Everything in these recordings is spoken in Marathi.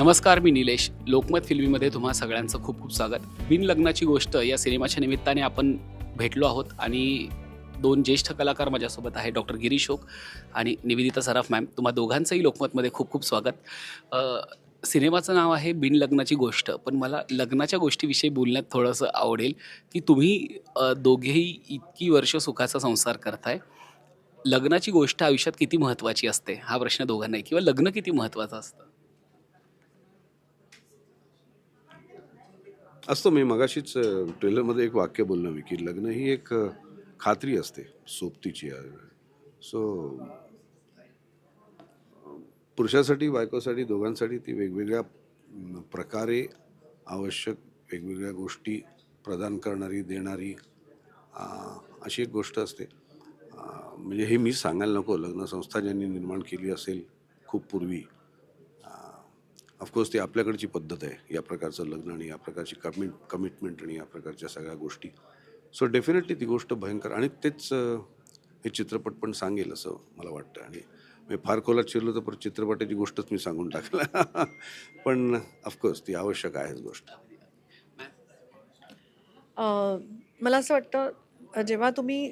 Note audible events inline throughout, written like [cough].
नमस्कार मी निलेश. लोकमत फिल्मीमध्ये तुम्हा सगळ्यांचं खूप खूप स्वागत. बिनलग्नाची गोष्ट या सिनेमाच्या निमित्ताने आपण भेटलो आहोत आणि दोन ज्येष्ठ कलाकार माझ्यासोबत आहे डॉक्टर गिरीश ओक आणि निवेदिता सराफ मॅम. तुम्हा दोघांचंही लोकमतमध्ये खूप खूप स्वागत. अ, सिनेमाचं नाव आहे बिनलग्नाची गोष्ट. पण मला लग्नाच्या गोष्टीविषयी बोलण्यात थोडंसं आवडेल की तुम्ही अ, दोघेही इतकी वर्ष सुखाचा संसार करताय. लग्नाची गोष्ट आयुष्यात किती महत्त्वाची असते? हा प्रश्न दोघांनाही. किंवा लग्न किती महत्त्वाचं असतं? असतं मी मगाशीच ट्रेलरमध्ये एक वाक्य बोललो मी की लग्न ही एक खात्री असते सोबतीची. सो पुरुषासाठी बायकोसाठी दोघांसाठी ती वेगवेगळ्या प्रकारे आवश्यक वेगवेगळ्या गोष्टी प्रदान करणारी देणारी अशी एक गोष्ट असते. म्हणजे हे मी सांगायला नको. लग्नसंस्था ज्यांनी निर्माण केली असेल खूप पूर्वी ऑफकोर्स ती आपल्याकडची पद्धत आहे. या प्रकारचं लग्न आणि या प्रकारची कमिट कमिटमेंट आणि या प्रकारच्या सगळ्या गोष्टी. सो डेफिनेटली ती गोष्ट भयंकर आणि तेच हे चित्रपट पण सांगेल असं मला वाटतं. आणि मी फार खोलात शिरलो तर परत चित्रपटाची गोष्टच मी सांगून टाकला. [laughs] पण ऑफकोर्स ती आवश्यक आहेच गोष्ट. मला असं वाटतं जेव्हा तुम्ही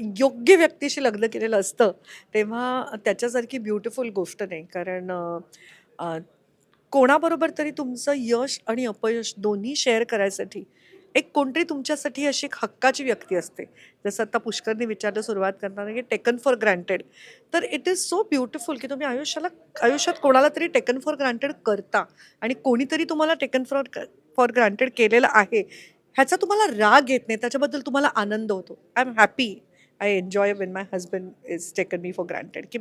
योग्य व्यक्तीशी लग्न केलेलं असतं तेव्हा त्याच्यासारखी ब्युटिफुल गोष्ट नाही. कारण कोणाबरोबर तरी तुमचं यश आणि अपयश दोन्ही शेअर करायसाठी एक कोणतरी तुमच्यासाठी अशी एक हक्काची व्यक्ती असते. जसं आता पुष्करने विचारलं सुरुवात करताना की टेकन फॉर ग्रँटेड तर इट इज सो ब्युटिफुल की तुम्ही आयुष्याला आयुष्यात कोणाला तरी टेकन फॉर ग्रँटेड करता आणि कोणीतरी तुम्हाला टेकन फॉर फॉर ग्रँटेड केलेलं आहे ह्याचा तुम्हाला राग येत नाही त्याच्याबद्दल तुम्हाला आनंद होतो. I am happy I enjoy when my husband is taken me for granted की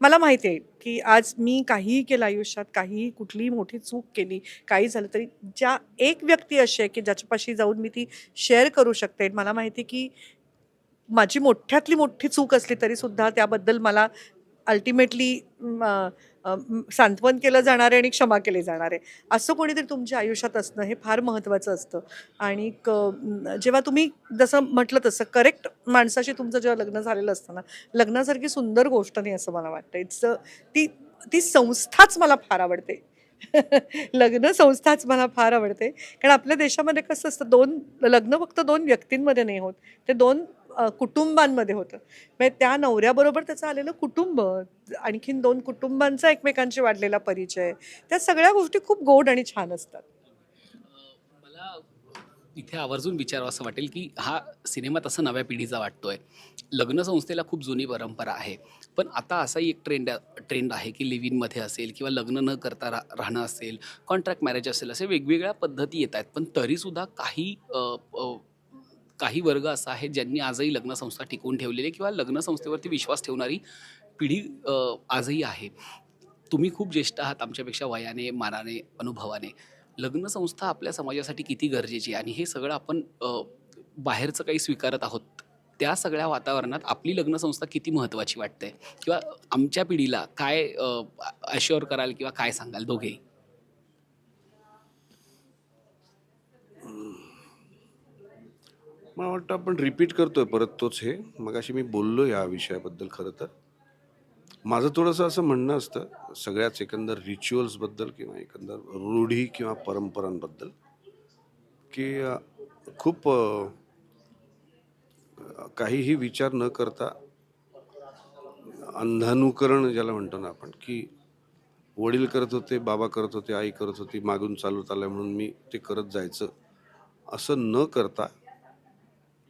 मला माहिती आहे की आज मी काहीही केलं आयुष्यात काहीही कुठलीही मोठी चूक केली काही झालं तरी ज्या एक व्यक्ती अशी आहे की ज्याच्यापाशी जाऊन मी ती शेअर करू शकते. मला माहिती आहे की माझी मोठ्यातली मोठी चूक असली तरीसुद्धा त्याबद्दल मला अल्टिमेटली सांत्वन केलं जाणार आहे आणि क्षमा केली जाणार आहे. असं कोणीतरी तुमच्या आयुष्यात असणं हे फार महत्त्वाचं असतं. आणि क जेव्हा तुम्ही जसं म्हटलं तसं करेक्ट माणसाशी तुमचं जेव्हा लग्न झालेलं असतं ना लग्नासारखी सुंदर गोष्ट नाही असं मला वाटतं. इट्स ती ती संस्थाच मला फार आवडते. [laughs] लग्न संस्थाच मला फार आवडते. कारण आपल्या देशामध्ये कसं असतं दोन लग्न फक्त दोन व्यक्तींमध्ये नाही होत. ते दोन कुटुंबांमध्ये होतं. म्हणजे त्या नवऱ्याबरोबर त्याचं आलेलं कुटुंब आणखीन दोन कुटुंबांचा एकमेकांशी वाढलेला परिचय त्या सगळ्या गोष्टी खूप गोड आणि छान असतात. मला इथे आवर्जून विचारावं असं वाटेल की हा सिनेमा तसा नव्या पिढीचा वाटतोय. लग्न संस्थेला खूप जुनी परंपरा आहे. पण आता असाही एक ट्रेंड ट्रेंड आहे की लिव्ह इनमध्ये असेल किंवा लग्न न करता रा राहणं असेल कॉन्ट्रॅक्ट मॅरेज असेल असे वेगवेगळ्या पद्धती येत आहेत. पण तरीसुद्धा काही काही वर्ग असा आहे ज्यांनी आजही लग्नसंस्था टिकवून ठेवलेली आहे किंवा लग्नसंस्थेवरती विश्वास ठेवणारी पिढी आजही आहे. तुम्ही खूप ज्येष्ठ आहात आमच्यापेक्षा वयाने मानाने अनुभवाने. लग्नसंस्था आपल्या समाजासाठी किती गरजेची आहे? आणि हे सगळं आपण बाहेरचं काही स्वीकारत आहोत त्या सगळ्या वातावरणात आपली लग्नसंस्था किती महत्त्वाची वाटते? किंवा आमच्या पिढीला काय अश्युअर कराल किंवा काय सांगाल दोघेही? मला वाटतं आपण रिपीट करतोय परत तोच हे. मग अशी मी बोललो या विषयाबद्दल खरं तर. माझं थोडंसं असं म्हणणं असतं सगळ्याच एकंदर रिच्युअल्सबद्दल किंवा एकंदर रूढी किंवा परंपरांबद्दल की खूप काहीही विचार न करता अंधानुकरण ज्याला म्हणतो ना आपण की वडील करत होते बाबा करत होते आई करत होती मागून चालवत आलं म्हणून मी ते करत जायचं. असं न करता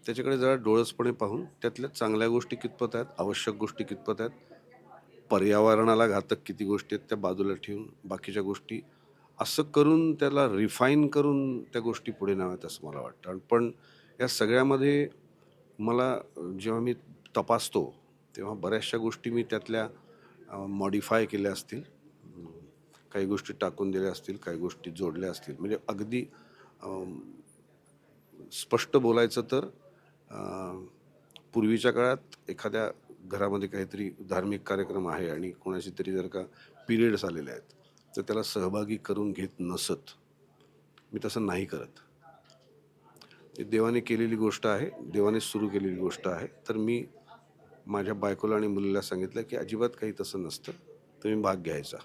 त्याच्याकडे जरा डोळसपणे पाहून त्यातल्या चांगल्या गोष्टी कितपत आहेत आवश्यक गोष्टी कितपत आहेत पर्यावरणाला घातक किती गोष्टी आहेत त्या बाजूला ठेवून बाकीच्या गोष्टी असं करून त्याला रिफाईन करून त्या गोष्टी पुढे न्याव्यात असं मला वाटतं. आणि पण या सगळ्यामध्ये मला जेव्हा मी तपासतो तेव्हा बऱ्याचशा गोष्टी मी त्यातल्या मॉडिफाय केल्या असतील. काही गोष्टी टाकून दिल्या असतील काही गोष्टी जोडल्या असतील. म्हणजे अगदी स्पष्ट बोलायचं तर पूर्वीच्या काळात एखाद्या घरामध्ये काहीतरी धार्मिक कार्यक्रम आहे आणि कोणाशी तरी जर का पिरियड्स आलेले आहेत तर त्याला सहभागी करून घेत नसत. मी तसं नाही करत. देवाने केलेली गोष्ट आहे देवाने सुरू केलेली गोष्ट आहे तर मी माझ्या बायकोला आणि मुलीला सांगितलं की अजिबात काही तसं नसतं तुम्ही भाग घ्यायचा.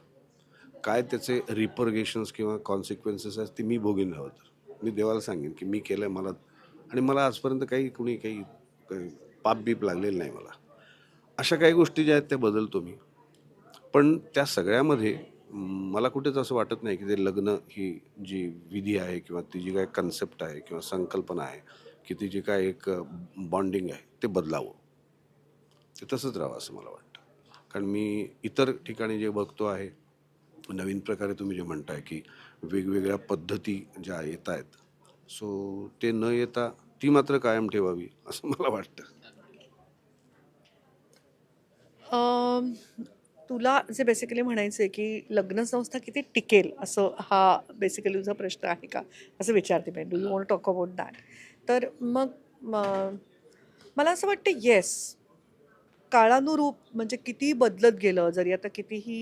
काय त्याचे रिपरगेशन्स किंवा कॉन्सिक्वेन्सेस आहेत ते मी भोगीन हवं तर. मी देवाला सांगेन की मी केलं आहे मला आणि मला आजपर्यंत काही कुणी काही काही पाप बीप लागलेलं नाही मला. अशा काही गोष्टी ज्या आहेत त्या बदलतो मी. पण त्या सगळ्यामध्ये मला कुठेच असं वाटत नाही की ते लग्न ही जी विधी आहे किंवा ती जी काय कन्सेप्ट आहे किंवा संकल्पना आहे की ती जी काय एक बॉन्डिंग आहे ते बदलावं. ते तसंच राहावं असं मला वाटतं. कारण मी इतर ठिकाणी जे बघतो आहे नवीन प्रकारे तुम्ही जे म्हणताय की वेगवेगळ्या पद्धती ज्या येत आहेत सो ते न येता ती मात्र कायम ठेवावी असं मला वाटतं. तुला जे बेसिकली म्हणायचं आहे की लग्न संस्था किती टिकेल असं हा बेसिकली तुझा प्रश्न आहे का? असं विचारते मी. Do you want talk about that तर मग मला असं वाटतं येस काळानुरूप म्हणजे किती बदलत गेलं जरी आता कितीही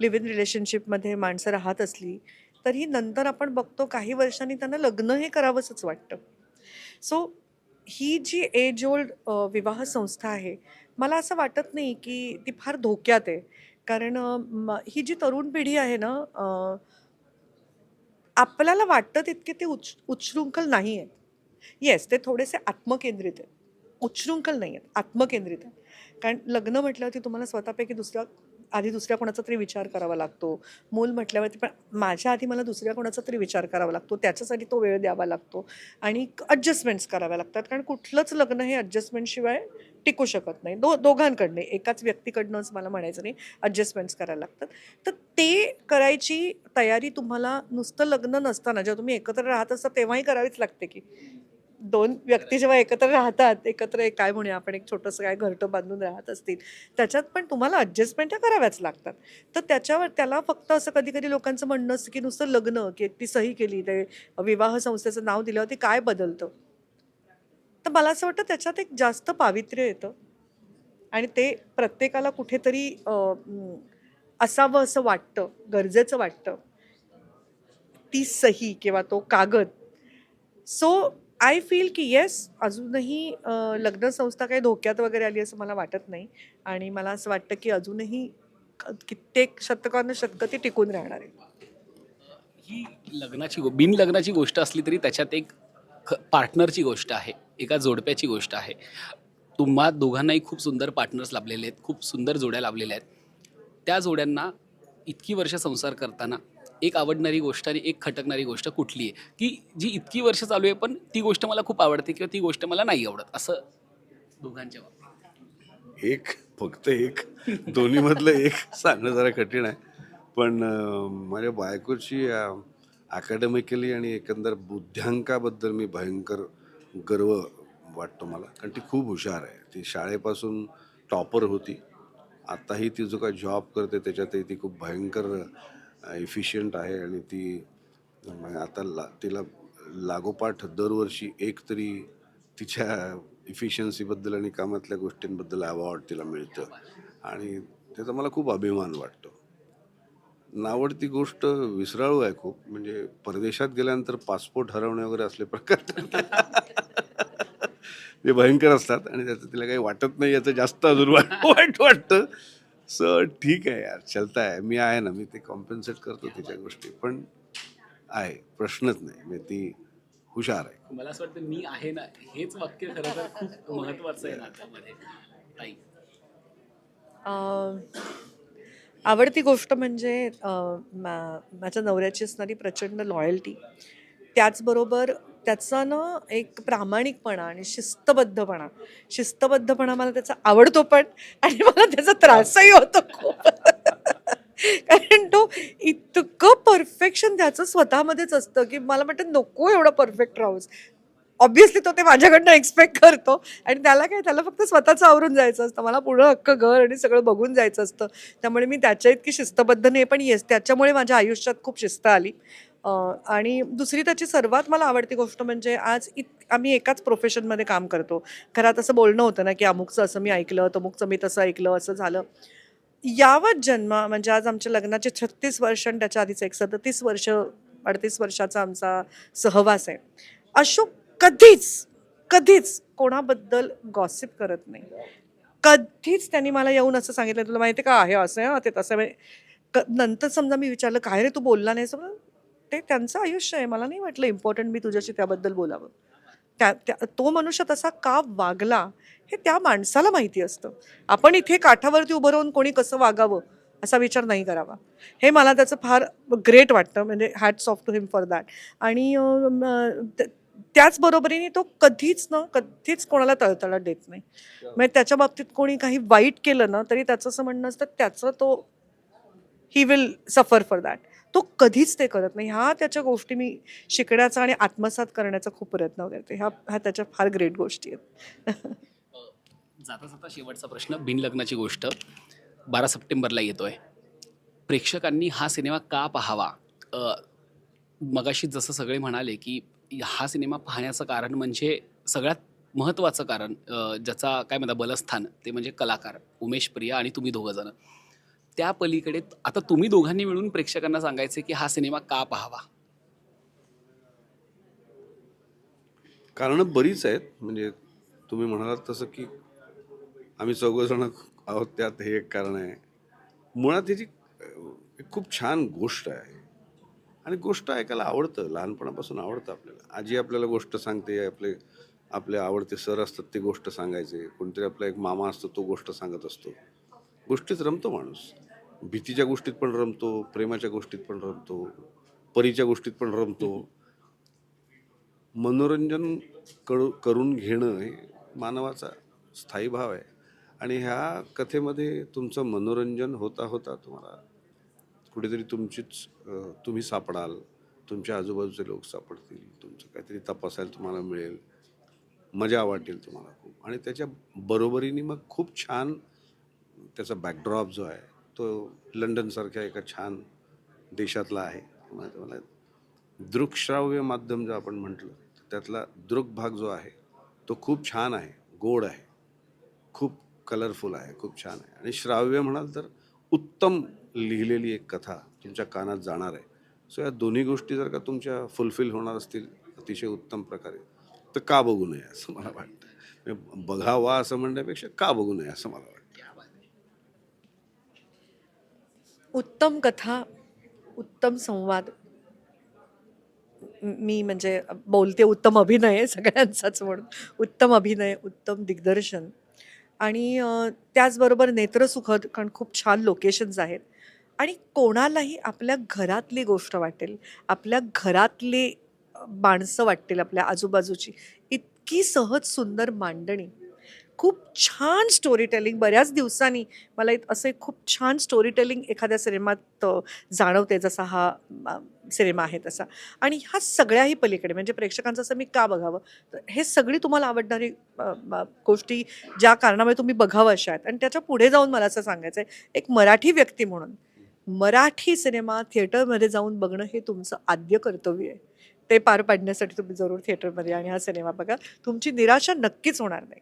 लिव्ह इन रिलेशनशिपमध्ये माणसं राहत असली तरी नंतर आपण बघतो काही वर्षांनी त्यांना लग्न हे करावंसंच वाटतं. सो ही जी एज ओल्ड विवाह संस्था आहे मला असं वाटत नाही की ती फार धोक्यात आहे. कारण म- ही जी तरुण पिढी आहे ना आपल्याला वाटतं तितके ते उच उच्छृंखल नाही आहेत. येस ते थोडेसे आत्मकेंद्रित आहेत. उच्छृंखल नाही आहेत आत्मकेंद्रित आहेत. कारण लग्न म्हटल्यावरती तुम्हाला स्वतःपैकी दुसऱ्या आधी दुसऱ्या कोणाचा तरी विचार करावा लागतो. मूल म्हटल्यावरती पण माझ्या आधी मला दुसऱ्या कोणाचा तरी विचार करावा लागतो. त्याच्यासाठी तो वेळ द्यावा लागतो. आणि ॲडजस्टमेंट्स कराव्या लागतात. कारण कुठलंच लग्न हे ॲडजस्टमेंटशिवाय टिकू शकत नाही. दो दोघांकडनं एकाच व्यक्तीकडनंच मला म्हणायचं नाही. ॲडजस्टमेंट्स करायला लागतात. तर ते करायची तयारी तुम्हाला नुसतं लग्न नसताना जेव्हा तुम्ही एकत्र राहत असता तेव्हाही करावीच लागते की. दोन व्यक्ती जेव्हा एकत्र राहतात एकत्र एक काय म्हणूया आपण एक छोटंसं काय घरटं बांधून राहत असतील त्याच्यात पण तुम्हाला ॲडजस्टमेंट ह्या कराव्याच लागतात. तर त्याच्यावर त्याला फक्त असं कधी कधी लोकांचं म्हणणं असतं की नुसतं लग्न की ती सही केली ते विवाह संस्थेचं नाव दिल्यावरती काय बदलतं? तर मला असं वाटतं त्याच्यात एक जास्त पावित्र्य येतं. आणि ते प्रत्येकाला कुठेतरी असावं असं वाटतं गरजेचं वाटतं. ती सही किंवा तो कागद. सो आय फील की येस अजूनही लग्नसंस्था लग्न संस्था काही धोक्यात वगैरे आली असं मला वाटत नाही. आणि मला असं वाटतं की अजूनही कित्येक शतकानं शतकं ती टिकून राहणार आहे ही लग्नाची गो बिन लग्नाची गोष्ट असली तरी त्याच्यात एक ख पार्टनरची गोष्ट आहे. एका जोडप्याची गोष्ट आहे. तुम्हा दोघांनाही खूप सुंदर पार्टनर्स लाभलेले आहेत खूप सुंदर जोड्या लाभलेल्या आहेत. त्या जोड्यांना इतकी वर्ष संसार करताना एक आवडणारी गोष्ट आणि एक खटकणारी गोष्ट कुठली आहे? की जी इतकी वर्ष चालू आहे पण ती गोष्ट मला खूप आवडते किंवा ती गोष्ट मला नाही आवडत असं दोघांच्या बाबतीत. एक फक्त एक. दोन्हीमधलं एक सांगणं जरा कठीण आहे. पण माझ्या बायकोची अकॅडमिकली आणि एकंदर बुद्ध्यांकाबद्दल मी भयंकर गर्व वाटतो मला. कारण ती खूप हुशार आहे. ती शाळेपासून टॉपर होती. आत्ताही ती जो काय जॉब करते त्याच्यातही ती खूप भयंकर इफिशियंट आहे आणि ती म्हणजे आता ला तिला लागोपाठ दरवर्षी एक तरी तिच्या इफिशियन्सीबद्दल आणि कामातल्या गोष्टींबद्दल अवॉर्ड तिला मिळतं. आणि त्याचा मला खूप अभिमान वाटतो. नावडती गोष्ट विसराळू आहे खूप. म्हणजे परदेशात गेल्यानंतर पासपोर्ट हरवणे वगैरे असले प्रकार [laughs] ते भयंकर असतात आणि त्याचं तिला काही वाटत नाही याचं जास्त अजून वाईट [laughs] वाटतं. सो ठीक आहे यार. चलता आहे. मी आहे ना मी ते कॉम्पन्सेट करतो तिच्या गोष्टी. पण आहे. प्रश्नच नाही. म्हणजे ती हुशार आहे. मला असं वाटतं मी आहे ना हेच वाक्य खरं तर खूप महत्वाचं आहे नात्यामध्ये ताई. अं, आवडती गोष्ट म्हणजे अं, मा- माझ्या नवऱ्याची असणारी प्रचंड लॉयल्टी त्याचबरोबर त्याचा ना एक प्रामाणिकपणा आणि शिस्तबद्धपणा. शिस्तबद्धपणा मला त्याचा आवडतो पण आणि मला त्याचा त्रासही होतो खूप. कारण तो इतकं परफेक्शन त्याचं स्वतःमध्येच असतं की मला वाटतं नको एवढं परफेक्ट राहूस. ऑब्व्हियसली तो ते माझ्याकडनं एक्सपेक्ट करतो आणि त्याला काय त्याला फक्त स्वतःचं आवरून जायचं असतं. मला पुढं हक्क घर आणि सगळं बघून जायचं असतं. त्यामुळे मी त्याच्या इतकी शिस्तबद्ध नाही पण येस त्याच्यामुळे माझ्या आयुष्यात खूप शिस्त आली. आणि दुसरी त्याची सर्वात मला आवडती गोष्ट म्हणजे आज इत आम्ही एकाच प्रोफेशनमध्ये काम करतो. घरात असं बोलणं होतं ना की अमुकचं असं मी ऐकलं तमुकचं मी तसं ऐकलं असं झालं. यावत जन्म म्हणजे आज आमच्या लग्नाचे छत्तीस वर्ष आणि त्याच्या आधीच एक सदतीस वर्ष अडतीस वर्षाचा आमचा सहवास आहे. अशोक कधीच कधीच कोणाबद्दल गॉसिप करत नाही. कधीच त्यांनी मला येऊन असं सांगितलं तुला माहिती आहे का? आहे असं आहे ते तसं क नंतर समजा मी विचारलं काय रे तू बोलला नाही समजा ते त्यांचं आयुष्य आहे. मला नाही वाटलं इम्पॉर्टंट मी तुझ्याशी त्याबद्दल बोलावं. त्या त्या तो मनुष्य तसा का वागला हे त्या माणसाला माहिती असतं. आपण इथे काठावरती उभं राहून कोणी कसं वागावं असा विचार नाही करावा. हे मला त्याचं फार ग्रेट वाटतं. म्हणजे hats off to him for that आणि त्याचबरोबरीने तो कधीच ना कधीच कोणाला तळतळा देत नाही. म्हणजे त्याच्या बाबतीत कोणी काही वाईट केलं ना तरी त्याचं असं म्हणणं असतं त्याचं तो he will suffer for that तो कधीच ते करत नाही. ह्या त्याच्या गोष्टी मी शिकण्याचा आणि आत्मसात करण्याचा खूप प्रयत्न करते. ह्या ह्या त्याच्या फार ग्रेट गोष्टी आहेत. जाता जाता शेवटचा प्रश्न बिनलग्नाची गोष्ट. बारा सप्टेंबरला येतोय. प्रेक्षकांनी हा सिनेमा का पाहावा? मगाशी जसं सगळे म्हणाले की हा सिनेमा पाहण्याचं कारण म्हणजे सगळ्यात महत्त्वाचं कारण ज्याचा काय म्हणता बलस्थान ते म्हणजे कलाकार उमेश प्रिया आणि तुम्ही दोघं जण. त्या पलीकडे आता तुम्ही दोघांनी मिळून प्रेक्षकांना सांगायचं की हा सिनेमा का पाहावा? कारणं बरीच आहेत. म्हणजे तुम्ही म्हणालात तसं की आम्ही चौघजण आहोत त्यात हे एक कारण आहे. मुळात त्याची एक खूप छान गोष्ट आहे. आणि गोष्ट ऐकायला आवडतं. लहानपणापासून आवडतं आपल्याला. आजी आपल्याला गोष्ट सांगते आपले आपले आवडते सर असतात ते गोष्ट सांगायचे. कोणतरी आपला एक मामा असतो तो गोष्ट सांगत असतो. गोष्टीत रमतो माणूस. भीतीच्या गोष्टीत पण रमतो प्रेमाच्या गोष्टीत पण रमतो परीच्या गोष्टीत पण रमतो. मनोरंजन करू करून घेणं हे मानवाचा स्थायी भाव आहे. आणि ह्या कथेमध्ये तुमचं मनोरंजन होता होता तुम्हाला कुठेतरी तुमचीच तुम्ही सापडाल तुमच्या आजूबाजूचे लोक सापडतील तुमचं काहीतरी तपासायला तुम्हाला मिळेल मजा वाटेल तुम्हाला खूप. आणि त्याच्या बरोबरीने मग खूप छान त्याचा बॅकड्रॉप जो आहे तो लंडनसारख्या एका छान देशातला आहे. त्यामुळे तुम्हाला दृकश्राव्य माध्यम जो आपण म्हटलं त्यातला दृक भाग जो आहे तो खूप छान आहे गोड आहे खूप कलरफुल आहे खूप छान आहे. आणि श्राव्य म्हणाल तर उत्तम लिहिलेली एक कथा तुमच्या कानात जाणार आहे. सो या दोन्ही गोष्टी जर का तुमच्या फुलफिल होणार असतील अतिशय उत्तम प्रकारे तर का बघू नये असं मला वाटतं. म्हणजे बघावा असं म्हणण्यापेक्षा का बघू नये असं मला वाटतं. उत्तम कथा उत्तम संवाद. मी म्हणजे बोलते उत्तम अभिनय सगळ्यांचाच म्हणून. उत्तम अभिनय उत्तम दिग्दर्शन. आणि त्याचबरोबर नेत्रसुखद कारण खूप छान लोकेशन्स आहेत. आणि कोणालाही आपल्या घरातली गोष्ट वाटेल आपल्या घरातली माणसं वाटतील आपल्या आजूबाजूची. इतकी सहज सुंदर मांडणी. खूप छान स्टोरी टेलिंग बऱ्याच दिवसांनी मला इत- असं खूप छान स्टोरी टेलिंग एखाद्या सिनेमात जाणवते जसा हा सिनेमा आहे तसा. आणि ह्या सगळ्याही पलीकडे म्हणजे प्रेक्षकांचं असं मी का बघावं? तर हे सगळी तुम्हाला आवडणारी गोष्टी ज्या कारणामुळे तुम्ही बघावं अशा आहेत. आणि त्याच्या पुढे जाऊन मला असं सांगायचं आहे एक मराठी व्यक्ती म्हणून. मराठी सिनेमा थिएटरमध्ये जाऊन बघणं हे तुमचं आद्य कर्तव्य आहे. ते पार पाडण्यासाठी तुम्ही जरूर थिएटरमध्ये आणि हा सिनेमा बघा. तुमची निराशा नक्कीच होणार नाही.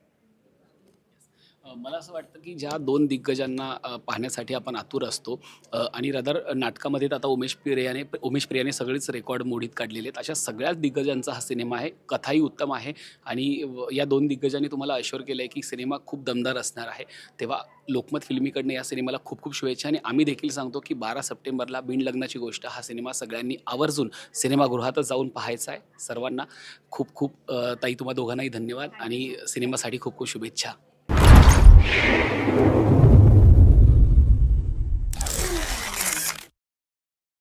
मला असं वाटतं की ज्या दोन दिग्गजांना पाहण्यासाठी आपण आतुर असतो आणि रदर नाटकामध्ये तर आता उमेश प्रियाने उमेश प्रियाने सगळेच रेकॉर्ड मोडीत काढलेले आहेत. अशा सगळ्याच दिग्गजांचा हा सिनेमा आहे कथाही उत्तम आहे. आणि या दोन दिग्गजांनी तुम्हाला अश्युअर केलं आहे की सिनेमा खूप दमदार असणार आहे. तेव्हा लोकमत फिल्मीकडनं या सिनेमाला खूप खूप शुभेच्छा आणि आम्ही देखील सांगतो की बारा सप्टेंबरला बिन लग्नाची गोष्ट हा सिनेमा सगळ्यांनी आवर्जून सिनेमागृहातच जाऊन पाहायचा आहे. सर्वांना खूप खूप ताई तुम्हा दोघांनाही धन्यवाद आणि सिनेमासाठी खूप खूप शुभेच्छा. Thank you.